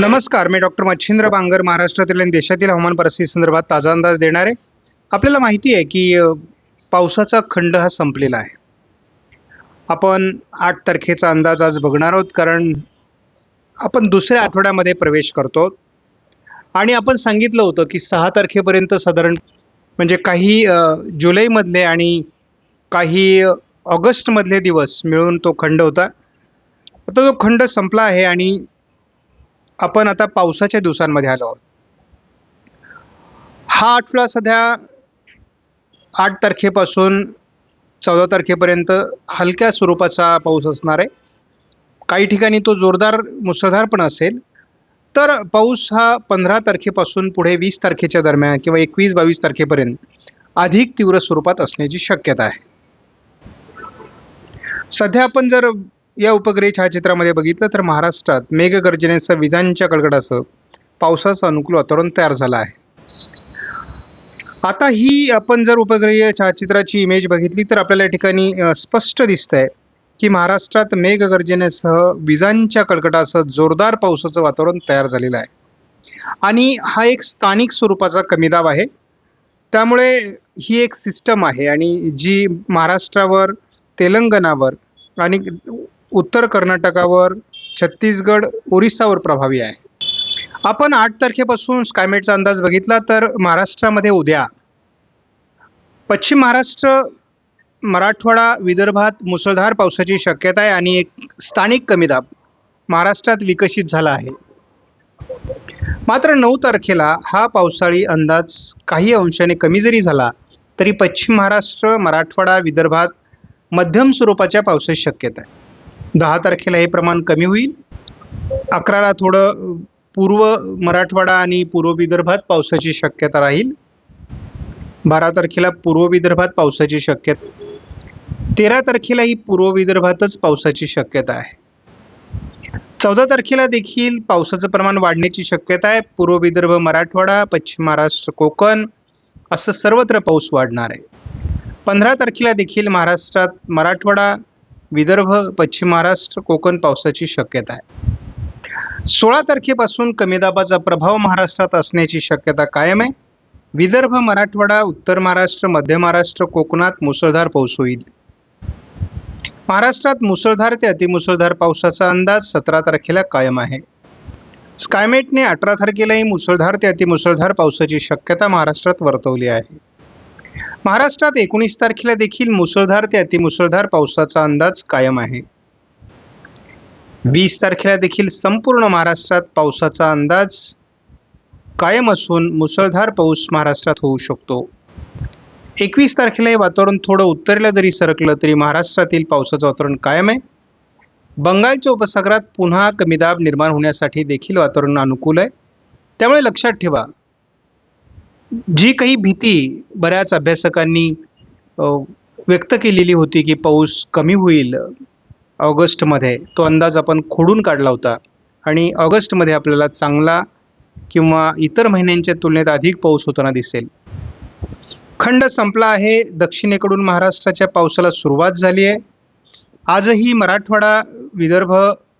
नमस्कार मी डॉक्टर मच्छिंद्र बांगर महाराष्ट्रातील आणि देशातील हवामान परिस्थिती संदर्भात ताजा अंदाज देणार. आहे आपल्याला माहिती आहे की पावसाचा खंड हा संपलेला आहे. आपण आठ तारखेचा अंदाज आज बघणार आहोत कारण आपण दुसऱ्या आठवड्यामध्ये प्रवेश करतो. आणि आपण सांगितलं होतं की सहा तारखेपर्यंत साधारण म्हणजे काही जुलैमधले आणि काही ऑगस्टमधले दिवस मिळून तो खंड होता. आता तो खंड संपला आहे आणि आपण आता पावसाच्या दिवसांमध्ये आलो आहोत. हा आठवडा सध्या आठ तारखेपासून चौदा तारखेपर्यंत हलक्या स्वरूपाचा पाऊस असणार आहे. काही ठिकाणी तो जोरदार मुसळधार पण असेल. तर पाऊस हा पंधरा तारखेपासून पुढे वीस तारखेच्या दरम्यान किंवा एकवीस बावीस तारखेपर्यंत अधिक तीव्र स्वरूपात असण्याची शक्यता आहे. सध्या आपण जर या उपग्रही छायाचित्रामध्ये बघितलं तर महाराष्ट्रात मेघगर्जनेसह विजांच्या कडकडासह पावसाचं अनुकूल वातावरण तयार झालं आहे. आता ही आपण जर उपग्रहीय छायाचित्राची इमेज बघितली तर आपल्याला या ठिकाणी स्पष्ट स्पष्ट दिसतंय की महाराष्ट्रात मेघगर्जनेसह विजांच्या कडकडासह जोरदार पावसाचं वातावरण तयार झालेलं आहे. आणि हा एक स्थानिक स्वरूपाचा कमी दाब आहे. त्यामुळे ही एक सिस्टम आहे आणि जी महाराष्ट्रावर तेलंगणावर आणि उत्तर कर्नाटकावर छत्तीसगड ओरिसावर प्रभावी आहे. आपण आठ तारखेपासून स्कायमेटचा अंदाज बघितला तर महाराष्ट्रामध्ये उद्या पश्चिम महाराष्ट्र मराठवाडा विदर्भात मुसळधार पावसाची शक्यता आहे आणि एक स्थानिक कमी दाब महाराष्ट्रात विकसित झाला आहे. मात्र नऊ तारखेला हा पावसाळी अंदाज काही अंशाने कमी जरी झाला तरी पश्चिम महाराष्ट्र मराठवाडा विदर्भात मध्यम स्वरूपाच्या पावसाची शक्यता आहे. दहा तारखेला हे प्रमाण कमी होईल. अकराला थोडं पूर्व मराठवाडा आणि पूर्व विदर्भात पावसाची शक्यता राहील. बारा तारखेला पूर्व विदर्भात पावसाची शक्यता तेरा तारखेलाही पूर्व विदर्भातच पावसाची शक्यता आहे. चौदा तारखेला देखील पावसाचं प्रमाण वाढण्याची शक्यता आहे. पूर्व विदर्भ मराठवाडा पश्चिम महाराष्ट्र कोकण असं सर्वत्र पाऊस वाढणार आहे. पंधरा तारखेला देखील महाराष्ट्रात मराठवाडा विदर्भ पश्चिम महाराष्ट्र कोकण पावसाची शक्यता आहे. सोळा तारखेपासून कमी दाबाचा प्रभाव महाराष्ट्रात असण्याची शक्यता कायम आहे. विदर्भ मराठवाडा उत्तर महाराष्ट्र मध्य महाराष्ट्र कोकणात मुसळधार पाऊस होईल. महाराष्ट्रात मुसळधार ते अतिमुसळधार पावसाचा अंदाज सतरा तारखेला कायम आहे. स्कायमेटने अठरा तारखेलाही मुसळधार ते अतिमुसळधार पावसाची शक्यता महाराष्ट्रात वर्तवली आहे. महाराष्ट्रात एकोणीस तारखेला देखील मुसळधार ते अतिमुसळधार पावसाचा अंदाज कायम आहे. वीस तारखेला देखील संपूर्ण महाराष्ट्रात पावसाचा अंदाज कायम असून मुसळधार पाऊस महाराष्ट्रात होऊ शकतो. एकवीस तारखेला हे वातावरण थोडं उत्तरेला जरी सरकलं तरी महाराष्ट्रातील पावसाचं वातावरण कायम आहे. बंगालच्या उपसागरात पुन्हा कमी दाब निर्माण होण्यासाठी देखील वातावरण अनुकूल आहे. त्यामुळे लक्षात ठेवा जी काही भीती बऱ्याच अभ्यासकांनी व्यक्त केलेली होती की पाऊस कमी होईल ऑगस्टमध्ये तो अंदाज आपण खोडून काढला होता. आणि ऑगस्टमध्ये आपल्याला चांगला किंवा इतर महिन्यांच्या तुलनेत अधिक पाऊस होताना दिसेल. खंड संपला आहे दक्षिणेकडून महाराष्ट्राच्या पावसाला सुरुवात झाली आहे. आजही मराठवाडा विदर्भ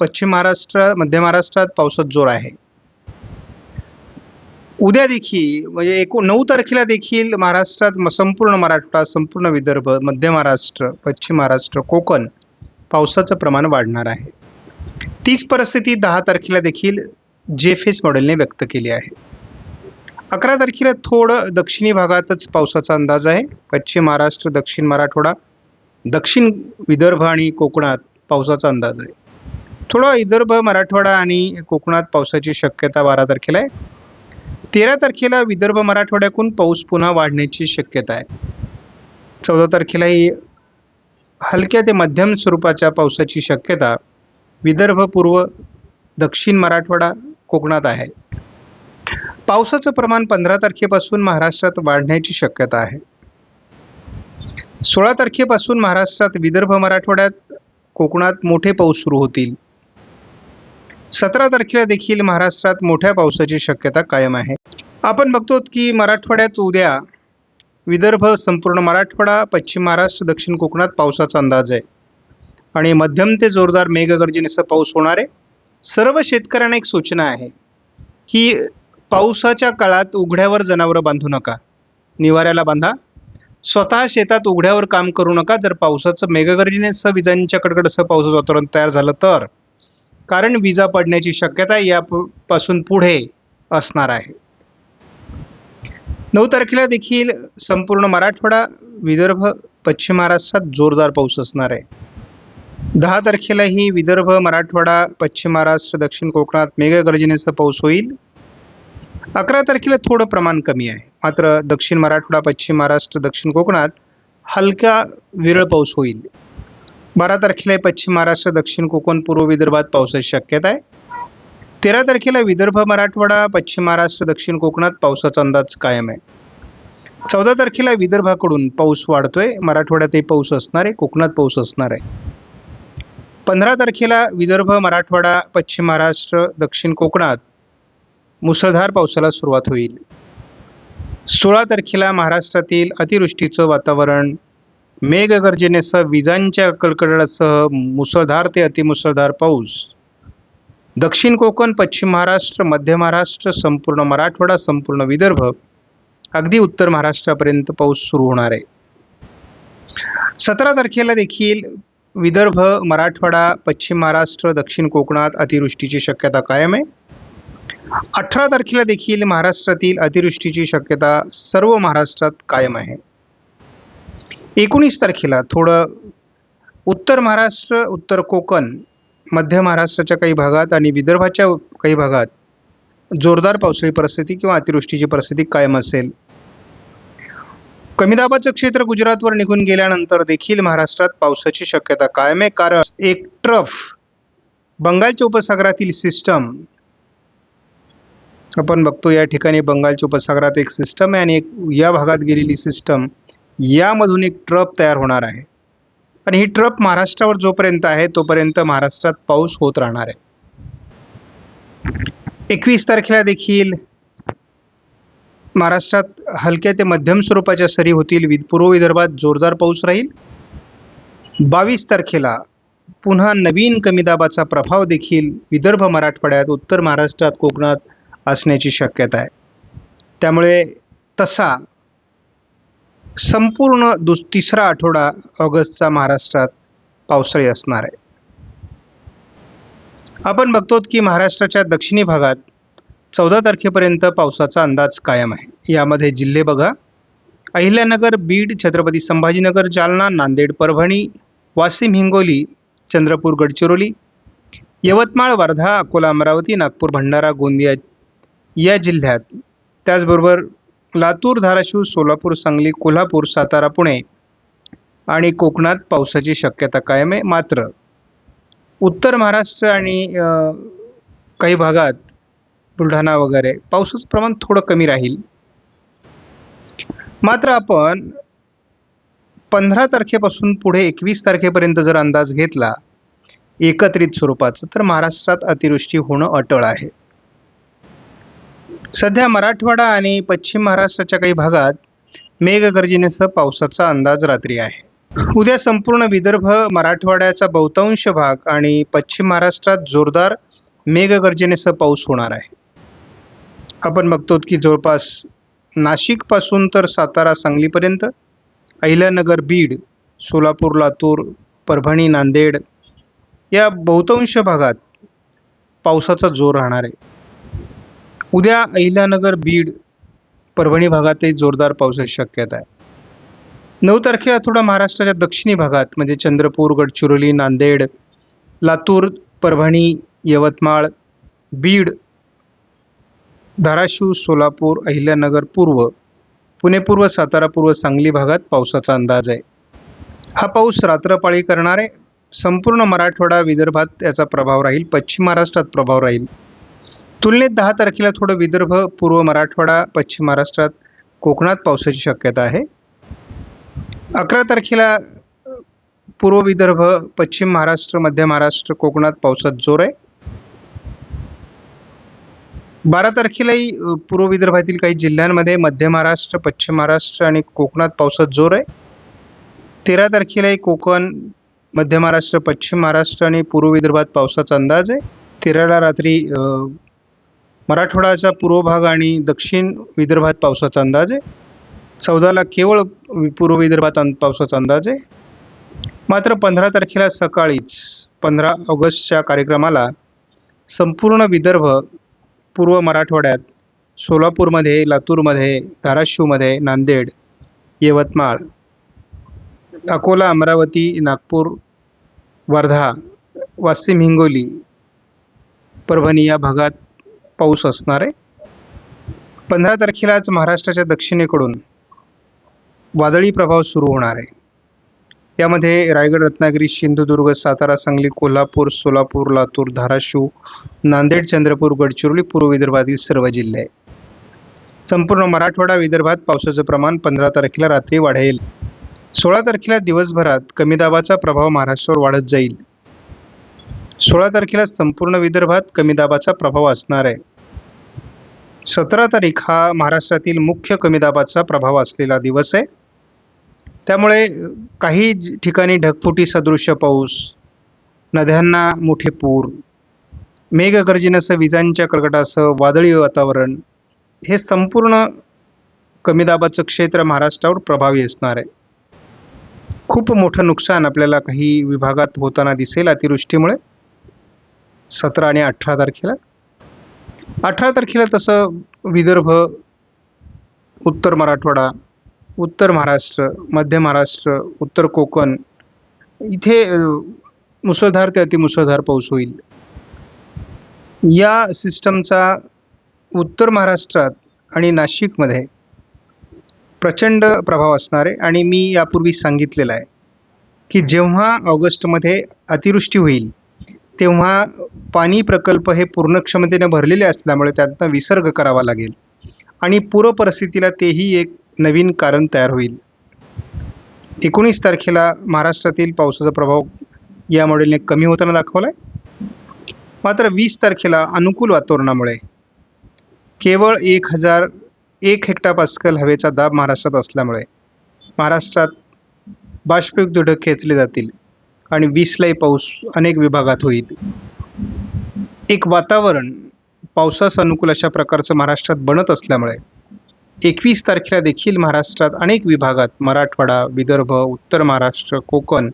पश्चिम महाराष्ट्र मध्य महाराष्ट्रात पावसात जोर आहे. उद्या देखील म्हणजे एकूण नऊ तारखेला देखील महाराष्ट्रात म- संपूर्ण मराठवाडा संपूर्ण विदर्भ मध्य महाराष्ट्र पश्चिम महाराष्ट्र कोकण पावसाचं प्रमाण वाढणार आहे. तीच परिस्थिती दहा तारखेला देखील जेफेस मॉडेलने व्यक्त केली आहे. अकरा तारखेला थोडं दक्षिणी भागातच पावसाचा अंदाज आहे. पश्चिम महाराष्ट्र दक्षिण मराठवाडा दक्षिण विदर्भ आणि कोकणात पावसाचा अंदाज आहे. थोडा विदर्भ मराठवाडा आणि कोकणात पावसाची शक्यता बारा तारखेला आहे. तेरा तारखेला विदर्भ मराठवाड्यातून पाऊस पुन्हा वाढण्याची शक्यता आहे. चौदा तारखेलाही हलक्या ते मध्यम स्वरूपाच्या पावसाची शक्यता विदर्भ पूर्व दक्षिण मराठवाडा कोकणात आहे. पावसाचं प्रमाण पंधरा तारखेपासून महाराष्ट्रात वाढण्याची शक्यता आहे. सोळा तारखेपासून महाराष्ट्रात विदर्भ मराठवाड्यात कोकणात मोठे पाऊस सुरू होतील. सतरा तारखेला देखील महाराष्ट्रात मोठ्या पावसाची शक्यता कायम आहे. आपण बघतो की मराठवाड्यात उद्या विदर्भ संपूर्ण मराठवाडा पश्चिम महाराष्ट्र दक्षिण कोकणात पावसाचा अंदाज आहे. आणि मध्यम ते जोरदार मेघगर्जनेसह पाऊस होणार आहे. सर्व शेतकऱ्यांना एक सूचना आहे की पावसाच्या काळात उघड्यावर जनावरं बांधू नका. निवाऱ्याला बांधा. स्वतः शेतात उघड्यावर काम करू नका. जर पावसाचं मेघगर्जनेसह विजांच्या कडकडसह पावसाचं वातावरण तयार झालं तर कारण विजा पडण्याची शक्यता यापासून पुढे असणार आहे. नऊ तारखेला देखील संपूर्ण मराठवाडा विदर्भ पश्चिम महाराष्ट्रात जोरदार पाऊस असणार आहे. दहा तारखेलाही विदर्भ मराठवाडा पश्चिम महाराष्ट्र दक्षिण कोकणात मेघगर्जनेचा पाऊस होईल. अकरा तारखेला थोडं प्रमाण कमी आहे. मात्र दक्षिण मराठवाडा पश्चिम महाराष्ट्र दक्षिण कोकणात हलका विरळ पाऊस होईल. बारा तारखेला पश्चिम महाराष्ट्र दक्षिण कोकण पूर्व विदर्भात पावसाची शक्यता आहे. तेरा तारखेला विदर्भ मराठवाडा पश्चिम महाराष्ट्र दक्षिण कोकणात पावसाचा अंदाज कायम आहे. चौदा तारखेला विदर्भाकडून पाऊस वाढतोय. मराठवाड्यातही पाऊस असणार आहे. कोकणात पाऊस असणार आहे. पंधरा तारखेला विदर्भ मराठवाडा पश्चिम महाराष्ट्र दक्षिण कोकणात मुसळधार पावसाला सुरुवात होईल. सोळा तारखेला महाराष्ट्रातील अतिवृष्टीचं वातावरण मेघगर्जनेसह विजांच्या कडकडाटासह मुसळधार ते अतिमुसळधार पाऊस. दक्षिण कोकण पश्चिम महाराष्ट्र मध्य महाराष्ट्र संपूर्ण मराठवाडा संपूर्ण विदर्भ अगदी उत्तर महाराष्ट्रापर्यंत पाऊस सुरू होणार आहे. सतरा तारखेला देखील विदर्भ मराठवाडा पश्चिम महाराष्ट्र दक्षिण कोकणात अतिवृष्टीची शक्यता कायम आहे. अठरा तारखेला देखील महाराष्ट्रातील अतिवृष्टीची शक्यता सर्व महाराष्ट्रात कायम आहे. एकोणीस तारखेला थोडं उत्तर महाराष्ट्र उत्तर कोकण मध्य महाराष्ट्राच्या काही भागात आणि विदर्भाच्या काही भागात जोरदार पावसाळी परिस्थिती किंवा अतिवृष्टीची परिस्थिती कायम असेल. कमी दाबाचं क्षेत्र गुजरातवर निघून गेल्यानंतर देखील महाराष्ट्रात पावसाची शक्यता कायम आहे. कारण एक ट्रफ बंगालच्या उपसागरातील सिस्टम आपण बघतो या ठिकाणी बंगालच्या उपसागरात एक सिस्टम आहे आणि एक या भागात गेलेली सिस्टम यामधून एक ट्रप तयार होणार आहे. आणि ही ट्रप महाराष्ट्रावर जोपर्यंत आहे तोपर्यंत महाराष्ट्रात पाऊस होत राहणार आहे. एकवीस तारखेला देखील महाराष्ट्रात हलक्या ते मध्यम स्वरूपाच्या सरी होतील. वि पूर्व विदर्भात जोरदार पाऊस राहील. बावीस तारखेला पुन्हा नवीन कमी दाबाचा प्रभाव देखील विदर्भ मराठवाड्यात उत्तर महाराष्ट्रात कोकणात असण्याची शक्यता आहे. त्यामुळे तसा संपूर्ण दुस तिसरा आठवडा ऑगस्टचा महाराष्ट्रात पावसाळी असणार आहे. आपण बघतो की महाराष्ट्राच्या दक्षिणी भागात चौदा तारखेपर्यंत पावसाचा अंदाज कायम आहे. यामध्ये जिल्हे बघा. अहिल्यानगर बीड छत्रपती संभाजीनगर जालना नांदेड परभणी वाशिम हिंगोली चंद्रपूर गडचिरोली यवतमाळ वर्धा अकोला अमरावती नागपूर भंडारा गोंदिया या जिल्ह्यात त्याचबरोबर लातूर धाराशिव सोलापूर सांगली कोल्हापूर सातारा पुणे आणि कोकणात पावसाची शक्यता कायम आहे मात्र उत्तर महाराष्ट्र आणि काही भागात बुलढाणा वगैरे पावसाचं प्रमाण थोडं कमी राहील. मात्र आपण पंधरा तारखेपासून पुढे एकवीस तारखेपर्यंत जर अंदाज घेतला एकत्रित स्वरूपाचं तर महाराष्ट्रात अतिवृष्टी होणं अटळ आहे. सध्या मराठवाडा आणि पश्चिम महाराष्ट्राच्या काही भागात मेघगर्जनेसह पावसाचा अंदाज रात्री आहे. उद्या संपूर्ण विदर्भ मराठवाड्याचा बहुतांश भाग आणि पश्चिम महाराष्ट्रात जोरदार मेघगर्जनेसह पाऊस होणार आहे. आपण बघतो की जवळपास नाशिकपासून तर सातारा सांगलीपर्यंत अहिल्यानगर बीड सोलापूर लातूर परभणी नांदेड या बहुतांश भागात पावसाचा जोर राहणार आहे. उद्या अहिल्यानगर बीड परभणी भागातही जोरदार पावसाची शक्यता आहे. नऊ तारखेला थोडा महाराष्ट्राच्या दक्षिणी भागात म्हणजे चंद्रपूर गडचिरोली नांदेड लातूर परभणी यवतमाळ बीड धाराशिव सोलापूर अहिल्यानगर पूर्व पुणे पूर्व सातारा पूर्व सांगली भागात पावसाचा अंदाज आहे. हा पाऊस रात्रपाळी करणारे संपूर्ण मराठवाडा विदर्भात याचा प्रभाव राहील पश्चिम महाराष्ट्रात प्रभाव राहील. तुलनेत दहा तारखेला थोडं विदर्भ पूर्व मराठवाडा पश्चिम महाराष्ट्रात कोकणात पावसाची शक्यता आहे. अकरा तारखेला पूर्व विदर्भ पश्चिम महाराष्ट्र मध्य महाराष्ट्र कोकणात पावसात जोर आहे. बारा तारखेलाही पूर्व विदर्भातील काही जिल्ह्यांमध्ये मध्य महाराष्ट्र पश्चिम महाराष्ट्र आणि कोकणात पावसात जोर आहे. तेरा तारखेलाही कोकण मध्य महाराष्ट्र पश्चिम महाराष्ट्र आणि पूर्व विदर्भात पावसाचा अंदाज आहे. तेराला रात्री मराठवाड्याचा पूर्व भाग आणि दक्षिण विदर्भात पावसाचा अंदाज आहे. चौदाला केवळ वि- पूर्व विदर्भात अं- पावसाचा अंदाज आहे. मात्र पंधरा तारखेला सकाळीच पंधरा ऑगस्टच्या कार्यक्रमाला संपूर्ण विदर्भ पूर्व मराठवाड्यात सोलापूरमध्ये लातूरमध्ये धाराशिवमध्ये नांदेड यवतमाळ अकोला अमरावती नागपूर वर्धा वाशिम हिंगोली परभणी या भागात पाऊस असणार आहे. पंधरा तारखेलाच महाराष्ट्राच्या दक्षिणेकडून वादळी प्रभाव सुरू होणार आहे. यामध्ये रायगड रत्नागिरी सिंधुदुर्ग सातारा सांगली कोल्हापूर सोलापूर लातूर धाराशिव नांदेड चंद्रपूर गडचिरोली पूर्व विदर्भातील सर्व जिल्हे संपूर्ण मराठवाडा विदर्भात पावसाचं प्रमाण पंधरा तारखेला रात्री वाढेल. सोळा तारखेला दिवसभरात कमी दाबाचा प्रभाव महाराष्ट्रावर वाढत जाईल. सोळा तारखेला संपूर्ण विदर्भात कमी दाबाचा प्रभाव असणार आहे. सतरा तारीख हा महाराष्ट्रातील मुख्य कमी दाबाचा प्रभाव असलेला दिवस आहे. त्यामुळे काही ठिकाणी ढगफुटी सदृश्य पाऊस नद्यांना मोठे पूर मेघगर्जनेसह विजांच्या कडकडासह वादळी वातावरण हे संपूर्ण कमी दाबाचं क्षेत्र महाराष्ट्रावर प्रभावी असणार आहे. खूप मोठं नुकसान आपल्याला काही विभागात होताना दिसेल अतिवृष्टीमुळे. सतरा आणि अठरा तारखेला. अठरा तारखेला तसं विदर्भ उत्तर मराठवाडा उत्तर महाराष्ट्र मध्य महाराष्ट्र उत्तर कोकण इथे मुसळधार ते अतिमुसळधार पाऊस होईल. या सिस्टमचा उत्तर महाराष्ट्रात आणि नाशिकमध्ये प्रचंड प्रभाव असणार आहे आणि मी यापूर्वी सांगितलेलं आहे की जेव्हा ऑगस्टमध्ये अतिवृष्टी होईल तेव्हा पाणी प्रकल्प हे पूर्ण क्षमतेने भरलेले असल्यामुळे त्यांना विसर्ग करावा लागेल. आणि पूर परिस्थितीला तेही एक नवीन कारण तयार होईल. एकोणीस तारखेला महाराष्ट्रातील पावसाचा प्रभाव या मॉडेलने कमी होताना दाखवला आहे मात्र वीस तारखेला अनुकूल वातावरणामुळे केवळ एक हजार एक हेक्टापास्कल हवेचा दाब महाराष्ट्रात असल्यामुळे महाराष्ट्रात बाष्पयुक्त ढग खेचले जातील. आणि वीसलाही पाऊस अनेक विभागात होईल. एक वातावरण पावसास अनुकूल अशा प्रकारचं महाराष्ट्रात बनत असल्यामुळे एकवीस तारखेला देखील महाराष्ट्रात अनेक विभागात मराठवाडा विदर्भ उत्तर महाराष्ट्र कोकण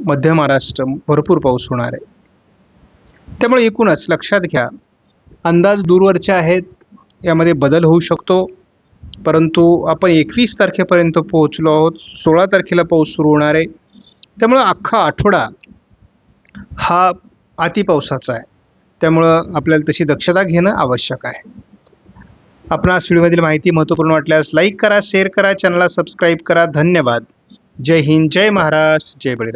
मध्य महाराष्ट्र भरपूर पाऊस होणार आहे. त्यामुळे एकूणच लक्षात घ्या अंदाज दूरवरचे आहेत यामध्ये बदल होऊ शकतो. परंतु आपण एकवीस तारखेपर्यंत पोहोचलो आहोत सोळा तारखेला पाऊस सुरू होणार आहे. त्यामुळं अख्खा आठवडा हा अतिपावसाचा आहे. त्यामुळं आपल्याला तशी दक्षता घेणं आवश्यक आहे. आपणास व्हिडिओमधील माहिती महत्त्वपूर्ण वाटल्यास लाईक करा शेअर करा चॅनलला सबस्क्राईब करा. धन्यवाद. जय हिंद जय महाराष्ट्र जय बळीराम.